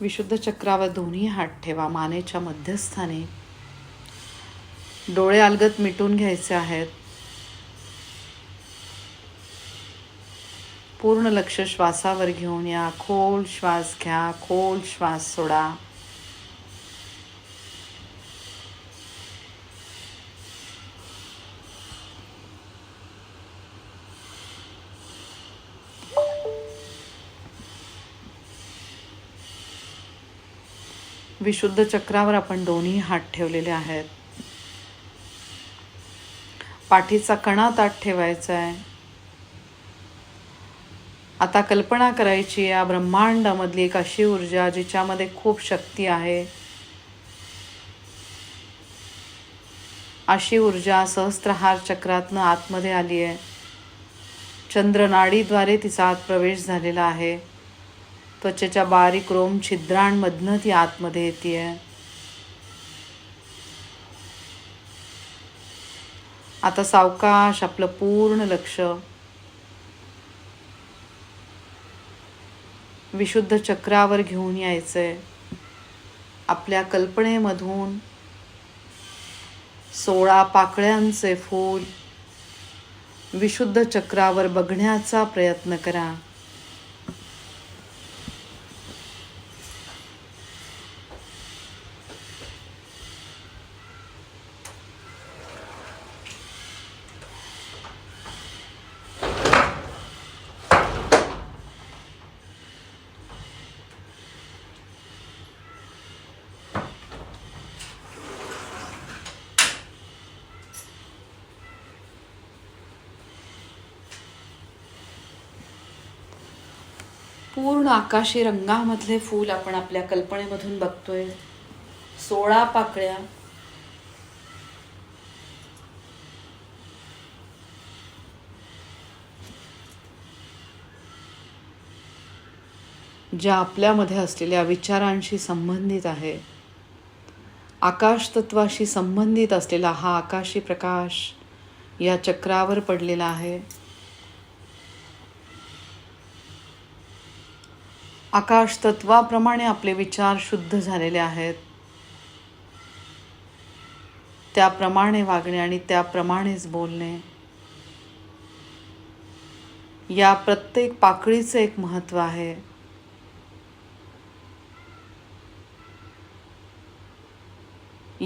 विशुद्ध चक्रावर दोन्ही हात ठेवा. मानेच्या मध्यस्थानी. डोळे अलगत मिटून घ्यायचे आहेत. पूर्ण लक्ष श्वासावर घेऊन या. खोल श्वास घ्या. खोल श्वास सोडा. विशुद्ध चक्रावर आपण दोन्ही हात ठेवलेले आहेत. पाठीचा कणा ताट ठेवायचा आहे. आता कल्पना करायची या ब्रह्मांडामधली एक अशी ऊर्जा जिच्यामध्ये खूप शक्ती आहे. अशी ऊर्जा सहस्त्रहार चक्रातनं आतमध्ये आली आहे. चंद्रनाडीद्वारे तिचा आत प्रवेश झालेला आहे. त्वचेच्या बारीक रोम छिद्रांमधनं ती आतमध्ये येते आता सावकाश आपलं पूर्ण लक्ष विशुद्ध चक्रावर घेऊन यायचंय. आपल्या कल्पनेमधून सोळा पाकळ्यांचे फूल विशुद्ध चक्रावर बघण्याचा प्रयत्न करा. पूर्ण आकाशी रंगामधले फूल आपण आपल्या कल्पनेमधून बघतोय. सोळा पाकळ्या. ज्या आपल्यामध्ये असलेल्या विचारांशी संबंधित आहे. आकाश तत्वाशी संबंधित असलेला हा आकाशी प्रकाश या चक्रावर पडलेला आहे. आकाश तत्वाप्रमाणे आपले विचार शुद्ध झालेले आहेत. त्याप्रमाणे वागणे आणि त्याप्रमाणेच बोलणे. या प्रत्येक पाकळीचं एक महत्त्व आहे.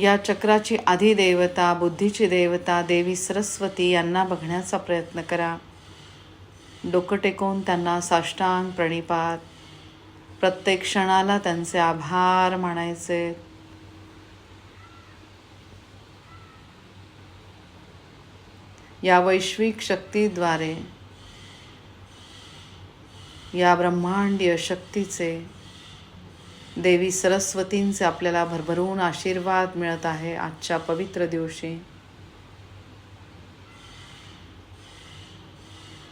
या चक्राची आधी देवता बुद्धीची देवता देवी सरस्वती यांना बघण्याचा प्रयत्न करा. डोकं टेकवून त्यांना साष्टांग प्रणिपात प्रत्येक क्षणाला त्यांचे आभार म्हणायचे या वैश्विक शक्तीद्वारे या ब्रह्मांडीय शक्तीचे देवी सरस्वतींचे आपल्याला भरभरून आशीर्वाद मिळत आहे आजच्या पवित्र दिवशी.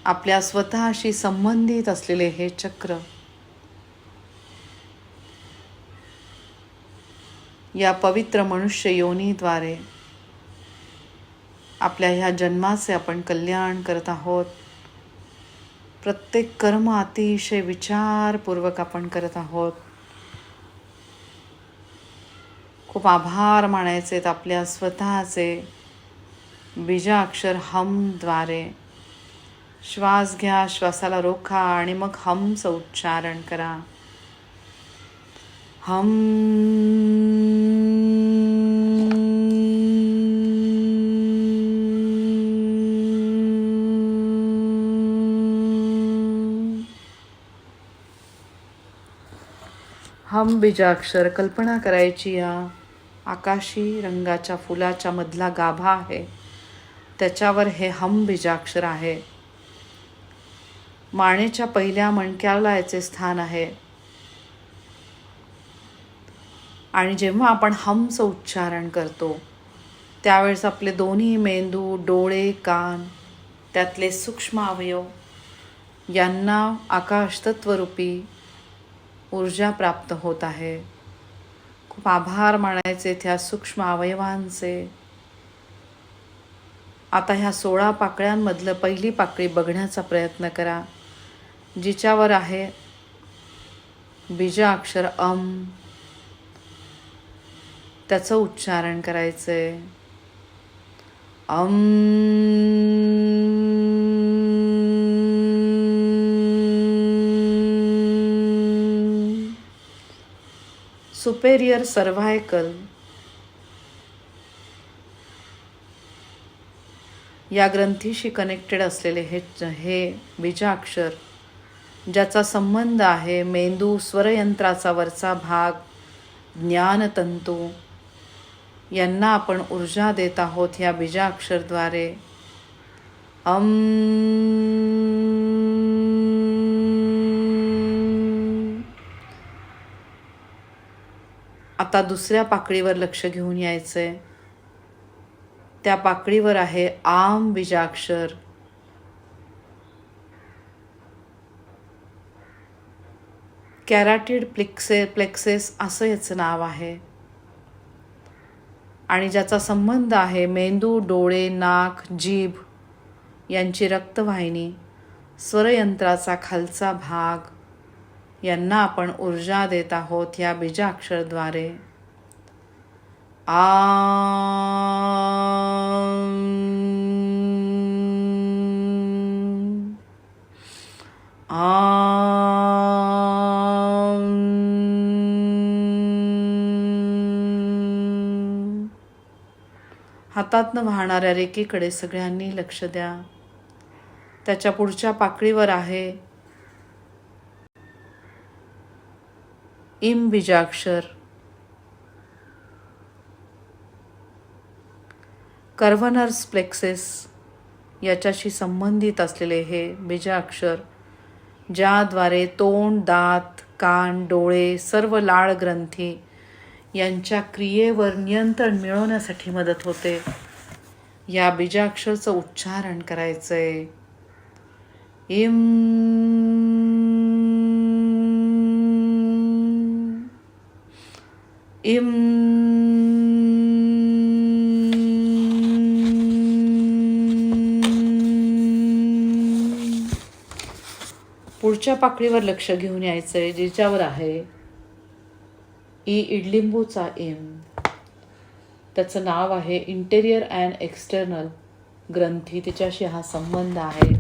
आपल्या स्वतःशी संबंधित असलेले हे चक्र या पवित्र मनुष्य योनीद्वारे आपल्या ह्या जन्माचे आपण कल्याण करत आहोत. प्रत्येक कर्म अतिशय विचारपूर्वक आपण करत आहोत. खूप आभार मानायचे आहेत आपल्या स्वतःचे बीजाक्षर हमद्वारे. श्वास घ्या श्वासाला रोखा आणि मग हमचं उच्चारण करा. हम हम कल्पना करायची या आकाशी रंगाच्या फुलाच्या मधला गाभा आहे. त्याच्यावर हे हम बीजाक्षर आहे. मानेच्या पहिल्या मणक्याला याचे स्थान आहे. आणि जेव्हा आपण हमचं उच्चारण करतो त्यावेळेस आपले दोन्ही मेंदू डोळे कान त्यातले सूक्ष्म अवयव यांना आकाशतत्वरूपी ऊर्जा प्राप्त होत आहे. खूप आभार मानायचे त्या सूक्ष्म अवयवांचे. आता ह्या सोळा पाकळ्यांमधलं पहिली पाकळी बघण्याचा प्रयत्न करा. जिच्यावर आहे बीजाक्षर अम. त्याचं उच्चारण करायचं आहे अम. सुपेरियर सर्व्हायकल या ग्रंथीशी कनेक्टेड असलेले हे हे बीजाक्षर ज्याचा संबंध आहे मेंदू स्वरयंत्राचा वरचा भाग ज्ञानतंतू. यांना आपण ऊर्जा देत आहोत या बीजाक्षरद्वारे. अम आता दुसऱ्या पाकळीवर लक्ष घेऊन यायचंय त्या पाकळीवर आहे आम बीजाक्षर कॅराटिड प्लिक्से प्लेक्सेस असं याचं नाव आहे. आणि ज्याचा संबंध आहे मेंदू डोळे नाक जीभ यांची रक्तवाहिनी स्वरयंत्राचा खालचा भाग. यांना आपण ऊर्जा देत आहोत या बीजाक्षरद्वारे. आ हातातनं वाहणाऱ्या रेकीकडे सगळ्यांनी लक्ष द्या. त्याच्या पुढच्या पाकळीवर आहे. इम बीजाक्षर कर्वनर्स प्लेक्सेस याच्याशी संबंधित असलेले हे बीजाक्षर ज्याद्वारे तोंड दात कान डोळे सर्व लाळ ग्रंथी यांच्या क्रियेवर नियंत्रण मिळवण्यासाठी मदत होते. या बीजाक्षरचं उच्चारण करायचं आहे इम इम पुढच्या पाकळीवर लक्ष घेऊन यायचंय ज्याच्यावर आहे ई इडलिंबूचा एम त्याचं नाव आहे इंटेरियर अँड एक्सटर्नल ग्रंथी. तिच्याशी हा संबंध आहे.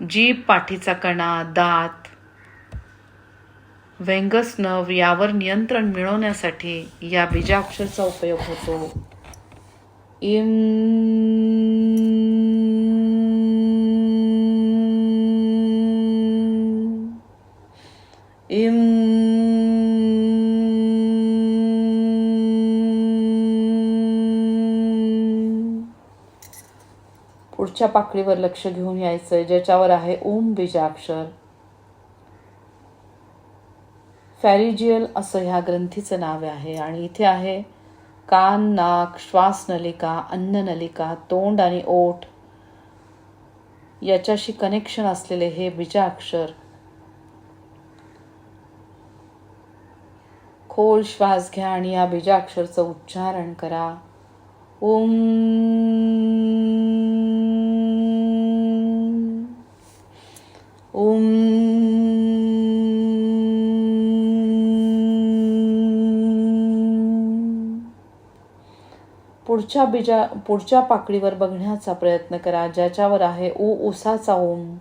जीभ पाठीचा कणा दात वेंगस नव यावर नियंत्रण मिळवण्यासाठी या बीजाक्षरचा उपयोग होतो. इम इम पुढच्या पाकळीवर लक्ष घेऊन यायचंय ज्याच्यावर आहे ओम बीजाक्षर. फॅरिजियल असं ह्या ग्रंथीचं नाव आहे. आणि इथे आहे कान नाक श्वासनलिका अन्ननलिका तोंड आणि ओठ याच्याशी कनेक्शन असलेले हे बीजाक्षर. खोल श्वास घ्या आणि या बीजाक्षरचं उच्चारण करा. ओम पुढच्या बीजा पुढच्या पाकळीवर बघण्याचा प्रयत्न करा ज्याच्यावर आहे ओ उसाचा ओम.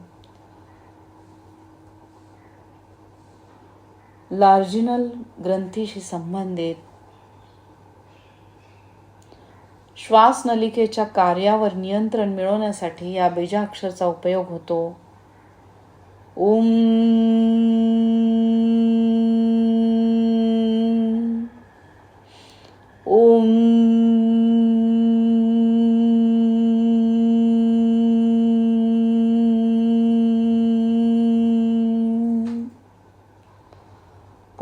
लार्जिनल ग्रंथीशी संबंधित. श्वासनलिकेच्या कार्यावर नियंत्रण मिळवण्यासाठी या बीजाक्षरचा उपयोग होतो. ओम.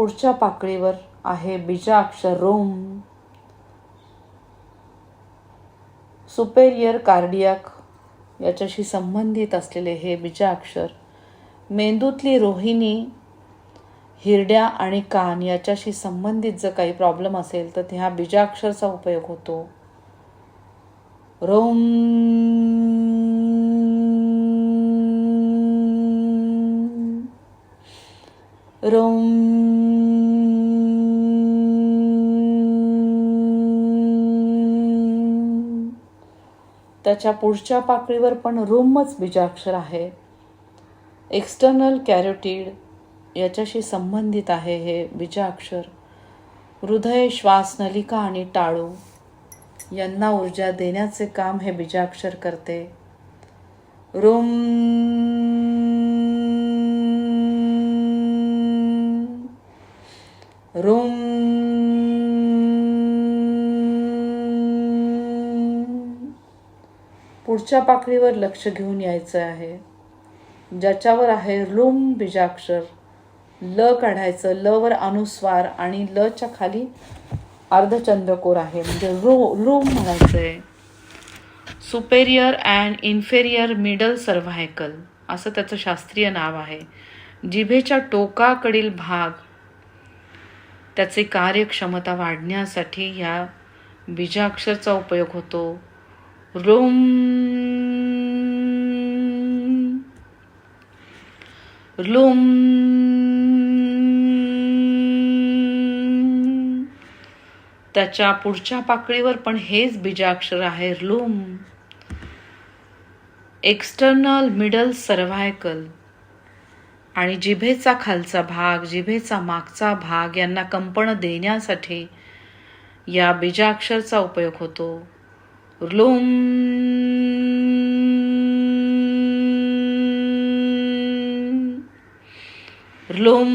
पुढच्या पाकळीवर आहे बीजाक्षर रोम. सुपेरियर कार्डियाक याच्याशी संबंधित असलेले हे बीजाक्षर मेंदूतली रोहिणी हिरड्या आणि कान याच्याशी संबंधित जर काही प्रॉब्लेम असेल तर ह्या बीजाक्षरचा उपयोग होतो. रोम. रोम. त्याच्या पुढच्या पाकळीवर पण रोमच बीजाक्षर आहे. एक्स्टर्नल कॅरोटीड याच्याशी संबंधित आहे हे बीजाक्षर. हृदय श्वास नलिका आणि टाळू यांना ऊर्जा देण्याचे काम हे बीजाक्षर करते. रोम रोम पुढच्या पाकळीवर लक्ष घेऊन यायचं आहे. ज्याच्यावर आहे रुम बीजाक्षर. ल काढायचं ल वर अनुस्वार आणि लच्या खाली अर्धचंद्रकोर आहे. म्हणजे रो रूम म्हणायचं आहे. Superior and inferior middle cervical. असं त्याचं शास्त्रीय नाव आहे. जिभेच्या टोकाकडील भाग त्याचे कार्यक्षमता वाढण्यासाठी या बीजाक्षरचा उपयोग होतो. रोम लुम. त्याच्या पुढच्या पाकळीवर पण हेच बीजाक्षर आहे लुम. एक्सटर्नल मिडल सर्व्हायकल आणि जिभेचा खालचा भाग जिभेचा मागचा भाग यांना कंपन देण्यासाठी या बीजाक्षरचा उपयोग होतो. लुम. लुम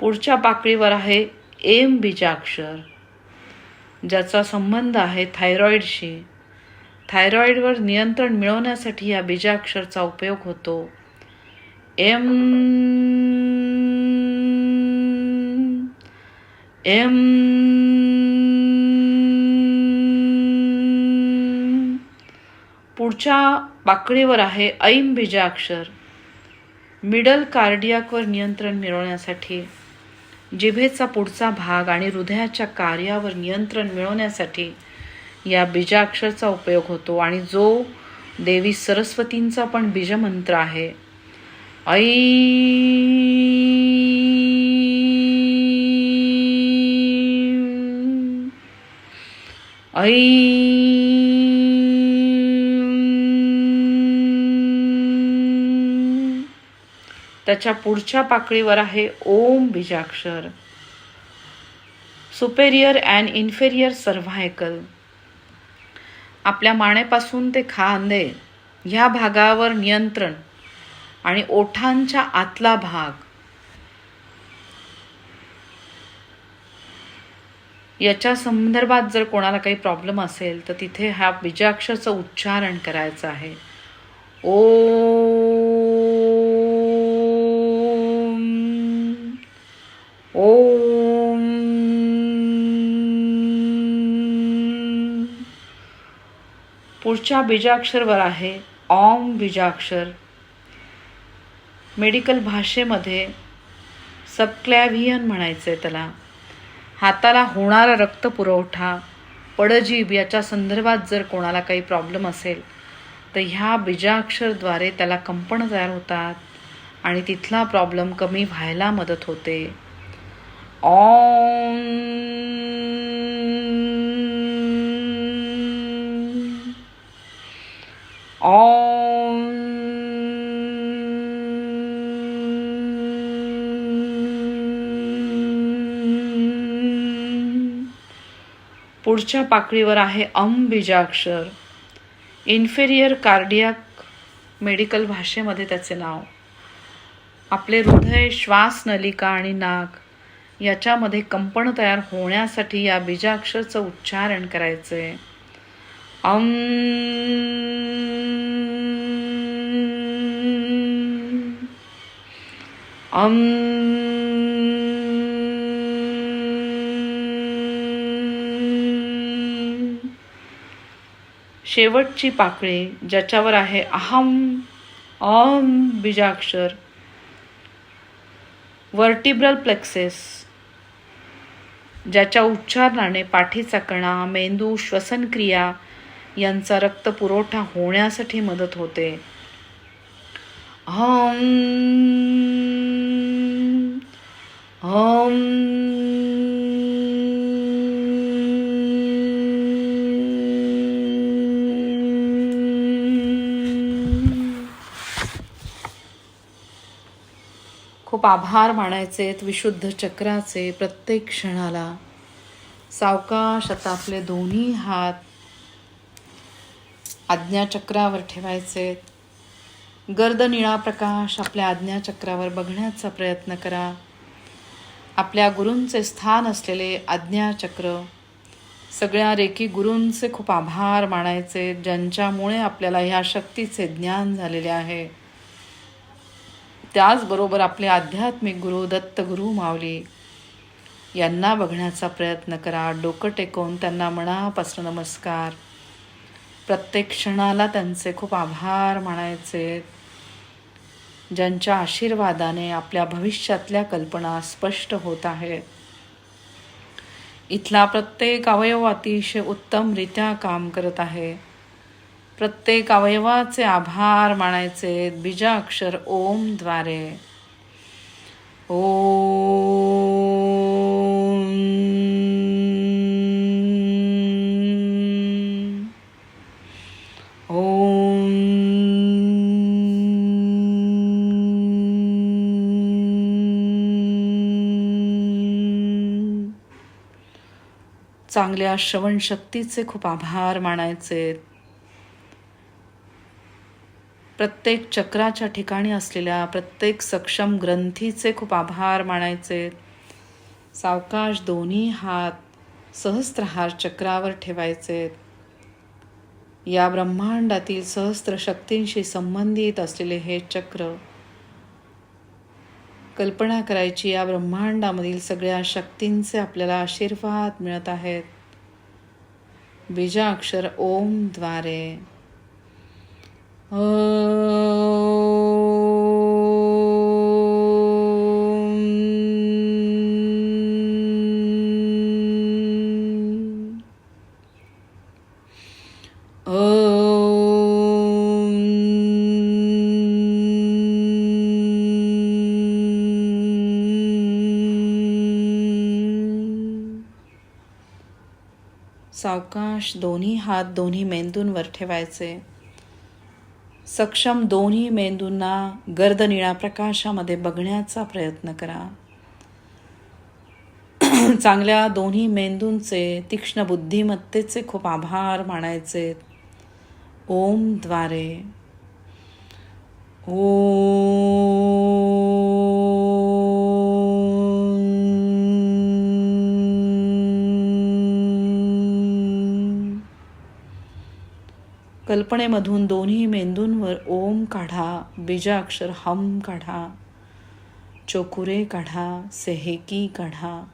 पुढच्या पाकळीवर आहे एम बीजाक्षर ज्याचा संबंध आहे थायरॉईडशी थायरॉईडवर नियंत्रण मिळवण्यासाठी या बीजाक्षरचा उपयोग होतो. एम एम पुढच्या पाकळीवर आहे ऐम बीजाक्षर. मिडल कार्डियाकवर नियंत्रण मिळवण्यासाठी जिभेचा पुढचा भाग आणि हृदयाच्या कार्यावर नियंत्रण मिळवण्यासाठी या बीजाक्षरचा उपयोग होतो आणि जो देवी सरस्वतींचा पण बीजमंत्र आहे. ऐ ऐ त्याच्या पुढच्या पाकळीवर आहे ओम बीजाक्षर. सुपेरियर अँड इन्फेरियर सर्व्हायकल आपल्या मानेपासून ते खांदे ह्या भागावर नियंत्रण आणि ओठांच्या आतला भाग. याच्या संदर्भात जर कोणाला काही प्रॉब्लेम असेल तर तिथे ह्या बीजाक्षरचं उच्चारण करायचं आहे. ओ पुढच्या बीजाक्षरवर आहे. ऑम बीजाक्षर. मेडिकल भाषेमध्ये सबक्लॅव्हियन म्हणायचं आहे त्याला. हाताला होणारा रक्त पुरवठा पडजीब याच्या संदर्भात जर कोणाला काही प्रॉब्लेम असेल तर ह्या बीजाक्षरद्वारे त्याला कंपन तयार होतात आणि तिथला प्रॉब्लेम कमी व्हायला मदत होते. ऑम ऑम पुढच्या पाकळीवर आहे अम बीजाक्षर. इन्फेरियर कार्डियाक मेडिकल भाषेमध्ये त्याचे नाव. आपले हृदय श्वास नलिका आणि नाक याच्यामध्ये कंपन तयार होण्यासाठी या बीजाक्षरचं उच्चारण करायचं आहे अम. अम शेवटची पाकळी ज्याच्यावर आहे अहम अम बीजाक्षर वर्टिब्रल प्लेक्सेस ज्याच्या उच्चारणाने पाठीचा कणा मेंदू श्वसनक्रिया यांचा रक्त पुरवठा होण्यासाठी मदत होते. अहम हम खूप आभार मानायचे विशुद्ध चक्राचे प्रत्येक क्षणाला. सावकाश आता आपले दोन्ही हात आज्ञाचक्रावर ठेवायचे गर्द निळा प्रकाश आपल्या आज्ञाचक्रावर बघण्याचा प्रयत्न करा. आपल्या गुरूंचे स्थान असलेले आज्ञाचक्र. सगळ्या रेकी गुरूंचे खूप आभार मानायचे ज्यांच्यामुळे आपल्याला ह्या शक्तीचे ज्ञान झालेले आहे. त्याचबरोबर आपले आध्यात्मिक गुरु दत्तगुरु माऊली यांना बघण्याचा प्रयत्न करा. डोकं टेकवून त्यांना मनापासून नमस्कार. प्रत्येक क्षणाला त्यांचे खूप आभार मानायचे. ज्यांच्या आशीर्वादाने आपल्या भविष्यातल्या कल्पना स्पष्ट होत आहेत. इथला प्रत्येक अवयव अतिशय उत्तमरित्या काम करत आहे. प्रत्येक अवयवाचे आभार मानायचे बीजाक्षर ओमद्वारे ओ चांगल्या श्रवणशक्तीचे खूप आभार मानायचे. प्रत्येक चक्राच्या ठिकाणी असलेल्या प्रत्येक सक्षम ग्रंथीचे खूप आभार मानायचे. सावकाश दोन्ही हात सहस्त्रहार चक्रावर ठेवायचे. या ब्रह्मांडातील सहस्त्र शक्तींशी संबंधित असलेले हे चक्र कल्पना करायची या ब्रह्मांडामधील सगळ्या शक्तींचे आपल्याला आशीर्वाद मिळत आहेत. बीजाक्षर ओमद्वारे सावकाश दोन्ही हात दोन्ही मेंदूंवर ठेवायचे. सक्षम दोन्ही मेंदूंना गर्द निळा प्रकाशामध्ये बघण्याचा प्रयत्न करा. चांगल्या दोन्ही मेंदूंचे तीक्ष्ण बुद्धिमत्तेचे खूप आभार मानायचे. ओमद्वारे ओ कल्पनेमधून दोन्ही मेंदूंवर ओम काढा बीजाक्षर हम काढा चोकुरे काढा सेहेकी काढा.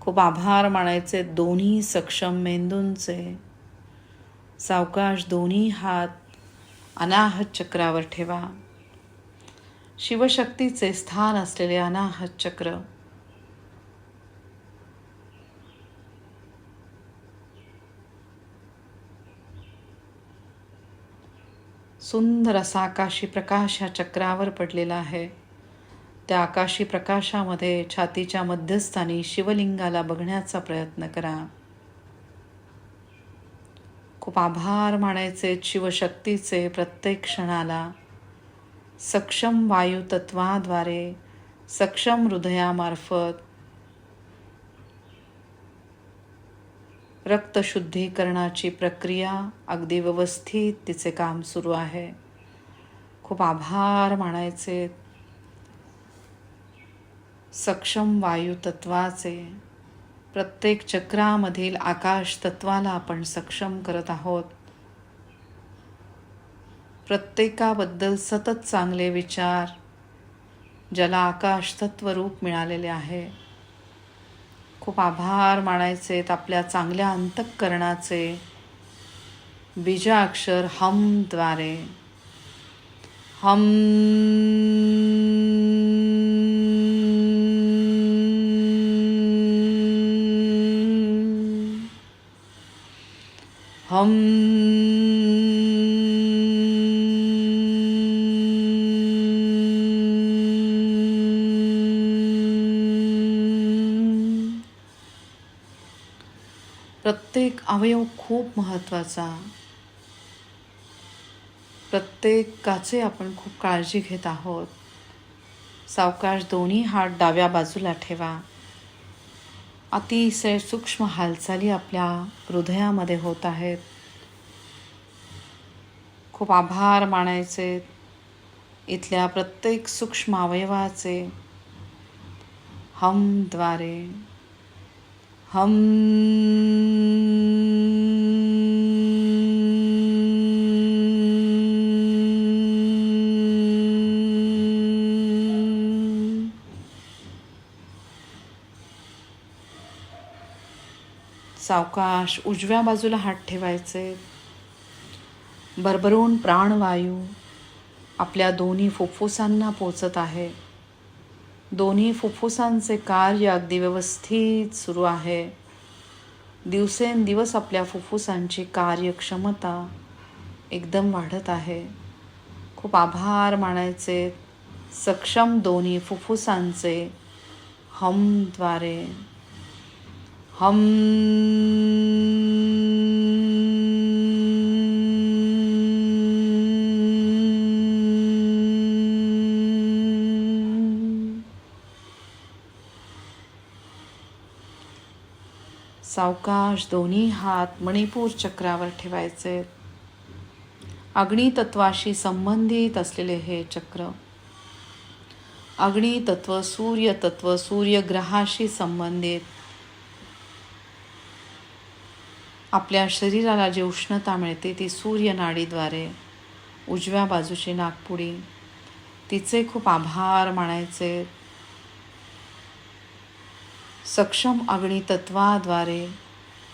खूप आभार मानायचे दोन्ही सक्षम मेंदूंचे. सावकाश दोन्ही हात अनाहत चक्रावर ठेवा. शिवशक्तीचे स्थान असलेले अनाहत चक्र सुंदर असा आकाशी प्रकाश ह्या चक्रावर पडलेला आहे. त्या आकाशी प्रकाशामध्ये छातीच्या मध्यस्थानी शिवलिंगाला बघण्याचा प्रयत्न करा. खूप आभार मानायचे शिवशक्तीचे प्रत्येक क्षणाला. सक्षम वायू तत्वाद्वारे सक्षम हृदयामार्फत रक्तशुद्धीकरणाची प्रक्रिया अगदी व्यवस्थित तिचे काम सुरू आहे. खूप आभार मानायचे. सक्षम वायू तत्वाचे. प्रत्येक चक्रामधील आकाश तत्वाला आपण सक्षम करत आहोत. प्रत्येकाबद्दल सतत चांगले विचार ज्याला आकाश तत्वरूप मिळालेले आहे. खूप आभार मानायचेत आपल्या चांगल्या अंतःकरणाचे बीजाक्षर हमद्वारे हम हम अवयव खूप महत्त्वाचा. प्रत्येकाचे आपण खूप काळजी घेत आहोत. सावकाश दोन्ही हात डाव्या बाजूला ठेवा. अतिशय सूक्ष्म हालचाली आपल्या हृदयामध्ये होत आहेत. खूप आभार मानायचे. इथल्या प्रत्येक सूक्ष्म अवयवाचे हमद्वारे. हम सावकाश उजव्या बाजूला हात ठेवायचे. भरभरून प्राणवायू आपल्या दोन्ही फुफ्फुसांना पोचत आहे. दोन्ही फुफ्फुसांचे कार्य अगदी व्यवस्थित सुरू आहे. दिवसेंदिवस आपल्या फुफ्फुसांची कार्यक्षमता एकदम वाढत आहे. खूप आभार मानायचे सक्षम दोन्ही फुफ्फुसांचे हमद्वारे. हम सावकाश दोन्ही हात मणिपूर चक्रावर ठेवायचे. अग्नितत्वाशी संबंधित असलेले हे चक्र. अग्नितत्व सूर्यतत्व सूर्यग्रहाशी संबंधित. आपल्या शरीराला जी उष्णता मिळते ती सूर्यनाडीद्वारे उजव्या बाजूची नागपुडी. तिचे खूप आभार मानायचे. सक्षम अग्नी तत्वाद्वारे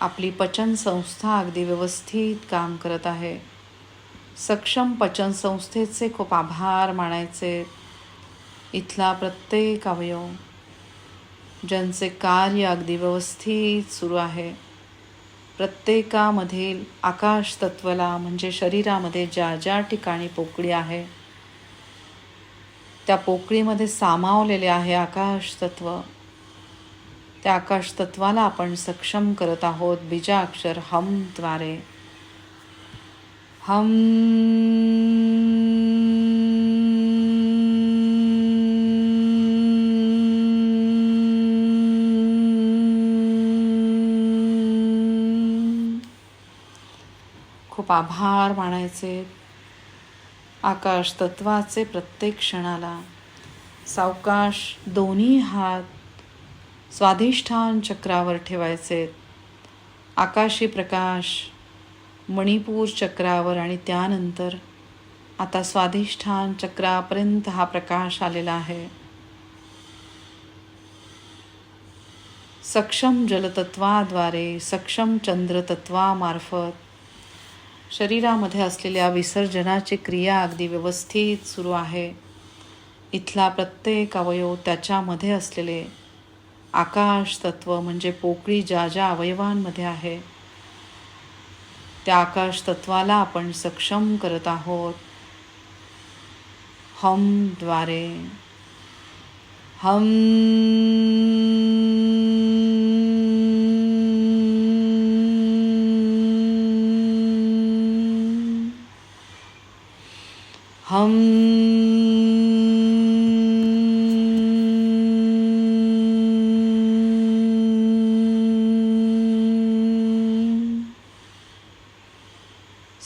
आपली पचन संस्था अगदी व्यवस्थित काम करत आहे. सक्षम पचन संस्थेचे खूप आभार मानायचे. इथला प्रत्येक अवयव ज्यांचे कार्य अगदी व्यवस्थित सुरू आहे. प्रत्येकामधील आकाश तत्वला म्हणजे शरीरामध्ये ज्या ज्या ठिकाणी पोकळी आहे त्या पोकळीमध्ये सामावलेले आहे आकाश तत्व त्या आकाश तत्वाला आपण सक्षम करत आहोत बीजाक्षर हमद्वारे हम खूप आभार मानायचे. आकाश तत्वाचे प्रत्येक क्षणाला. सावकाश दोन्ही हात स्वाधिष्ठान चक्रावर ठेवायचे. आकाशी प्रकाश मणिपूर चक्रावर आणि त्यानंतर आता स्वाधिष्ठान चक्रापर्यंत हा प्रकाश आलेला आहे. सक्षम जलतत्वाद्वारे सक्षम चंद्रतत्वामार्फत शरीरामध्ये असलेल्या विसर्जनाची क्रिया अगदी व्यवस्थित सुरू आहे. इथला प्रत्येक अवयव त्याच्यामध्ये असलेले आकाश तत्व म्हणजे पोकळी ज्या ज्या अवयवांमध्ये आहे त्या आकाश तत्वाला आपण सक्षम करत आहोत. हमद्वारे हम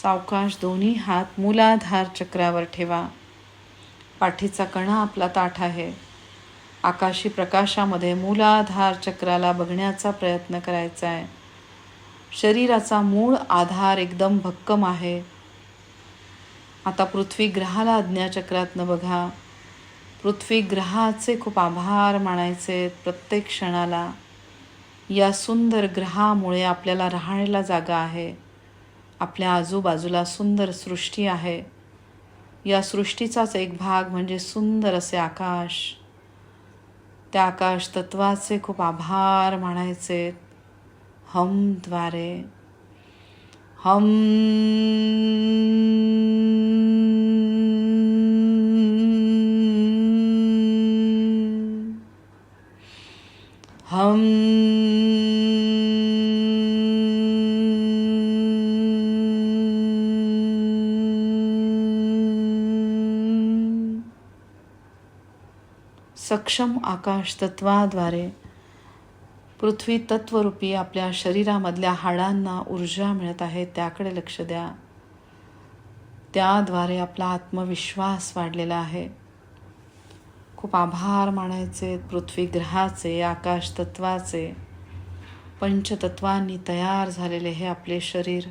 सावकाश दोन्ही हात मूलाधार चक्रावर ठेवा. पाठीचा कणा आपला ताठ आहे. आकाशी प्रकाशामध्ये मूलाधार चक्राला बघण्याचा प्रयत्न करायचा आहे शरीराचा मूळ आधार एकदम भक्कम आहे. आता पृथ्वी ग्रहाला आज्ञाचक्रातनं बघा. पृथ्वी ग्रहाचे खूप आभार मानायचे प्रत्येक क्षणाला. या सुंदर ग्रहामुळे आपल्याला राहण्याला जागा आहे. आपल्या आजूबाजूला सुंदर सृष्टी आहे. या सृष्टीचाच एक भाग म्हणजे सुंदर असे आकाश. त्या आकाश तत्वाचे खूप आभार मानायचे. हमद्वारे हम हम सक्षम आकाश तत्वाद्वारे पृथ्वी तत्वरूपी आपल्या शरीरामधल्या हाडांना ऊर्जा मिळत आहे त्याकडे लक्ष द्या. त्याद्वारे आपला आत्मविश्वास वाढलेला आहे. खूप आभार मानायचे पृथ्वी ग्रहाचे आकाश तत्वाचे. पंचतत्वांनी तयार झालेले हे आपले शरीर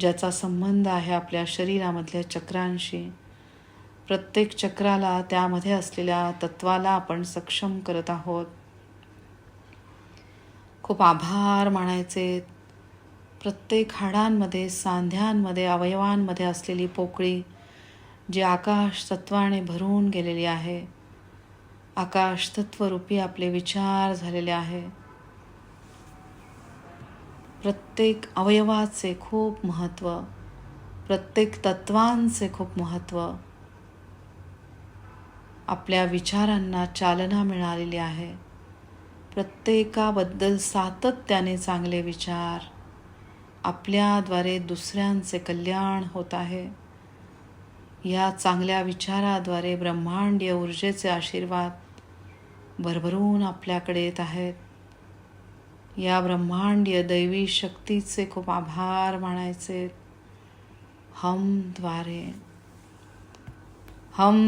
ज्याचा संबंध आहे आपल्या शरीरामधल्या चक्रांशी. प्रत्येक चक्राला त्यामध्ये असलेल्या तत्वाला आपण सक्षम करत आहोत. खूप आभार मानायचे. प्रत्येक हाडांमध्ये सांध्यांमध्ये अवयवांमध्ये असलेली पोकळी जी आकाश तत्वाने भरून गेलेली आहे आकाश तत्वरूपी आपले विचार झालेले आहे. प्रत्येक अवयवाचे खूप महत्त्व प्रत्येक तत्वांचे खूप महत्त्व आपल्या विचारांना चालना मिळालेली आहे. प्रत्येकाबद्दल सातत्याने चांगले विचार आपल्याद्वारे दुसऱ्यांचे कल्याण होत आहे. या चांगल्या विचाराद्वारे ब्रह्मांडीय ऊर्जेचे आशीर्वाद भरभरून आपल्याकडे येत आहेत. या ब्रह्मांडीय दैवी शक्तीचे खूप आभार मानायचे. हमद्वारे हम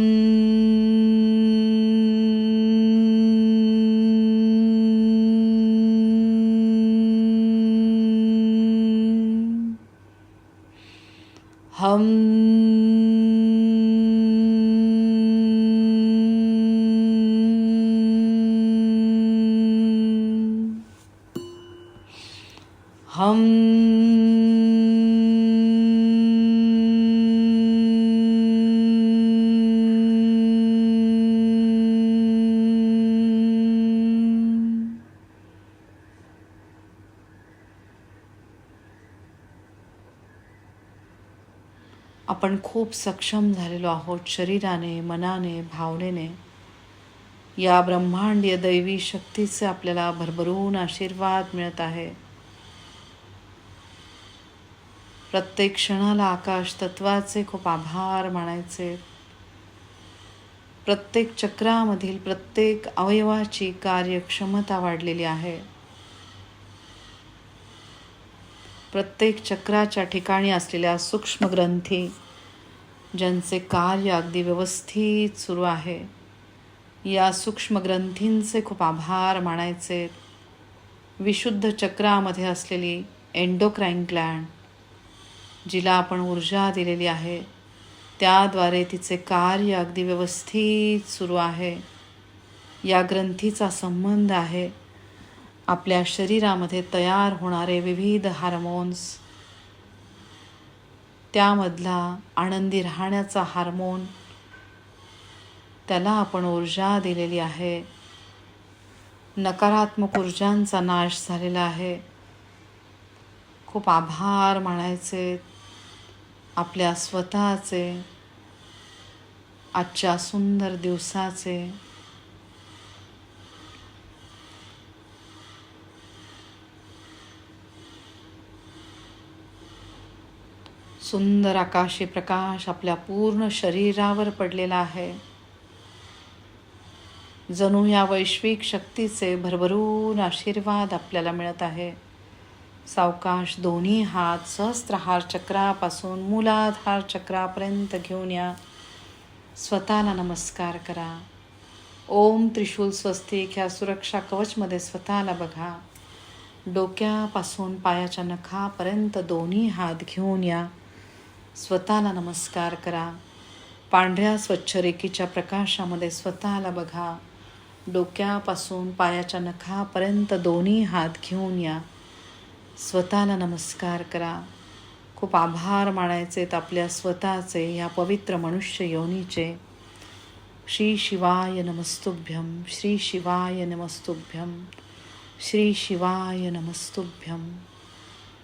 हम हम आपण खूप सक्षम झालेलो आहोत शरीराने मनाने भावनेने. या ब्रह्मांडीय दैवी शक्तीचे आपल्याला भरभरून आशीर्वाद मिळत आहे. प्रत्येक क्षणाला आकाश तत्वाचे खूप आभार मानायचे. प्रत्येक चक्रामधील प्रत्येक अवयवाची कार्यक्षमता वाढलेली आहे. प्रत्येक चक्राच्या ठिकाणी असलेल्या सूक्ष्म ग्रंथी ज्यांचे कार्य अगदी व्यवस्थित सुरू आहे या सूक्ष्म ग्रंथींचे खूप आभार मानायचे. विशुद्ध चक्रामध्ये असलेली एन्डोक्राईन ग्लँड जिला आपण ऊर्जा दिलेली आहे त्याद्वारे तिचे कार्य अगदी व्यवस्थित सुरू आहे. या ग्रंथीचा संबंध आहे. आपल्या शरीरामध्ये तयार होणारे विविध हार्मोन्स. त्यामधला आनंदी राहण्याचा हार्मोन त्याला आपण ऊर्जा दिलेली आहे. नकारात्मक ऊर्जांचा नाश झालेला आहे. खूप आभार मानायचे. आपल्या स्वतःचे आजच्या सुंदर दिवसाचे. सुंदर आकाशी प्रकाश आपल्या पूर्ण शरीरावर पडलेला आहे. जणू या वैश्विक शक्तीचे भरभरून आशीर्वाद आपल्याला मिळत आहे. सावकाश दोन्ही हात सहस्त्रहार चक्रापासून मूलाधार चक्रापर्यंत घेऊन या. स्वतःला नमस्कार करा. ओम त्रिशूल स्वस्तिक ह्या सुरक्षा कवचमध्ये स्वतःला बघा. डोक्यापासून पायाच्या नखापर्यंत दोन्ही हात घेऊन या. स्वतःला नमस्कार करा. पांढऱ्या स्वच्छ रेखीच्या प्रकाशामध्ये स्वतःला बघा. डोक्यापासून पायाच्या नखापर्यंत दोन्ही हात घेऊन या. स्वतःला नमस्कार करा. खूप आभार मानायचे आहेत आपल्या स्वतःचे या पवित्र मनुष्य योनीचे. श्री शिवाय नमस्तुभ्यम श्री शिवाय नमस्तुभ्यम श्री शिवाय नमस्तुभ्यम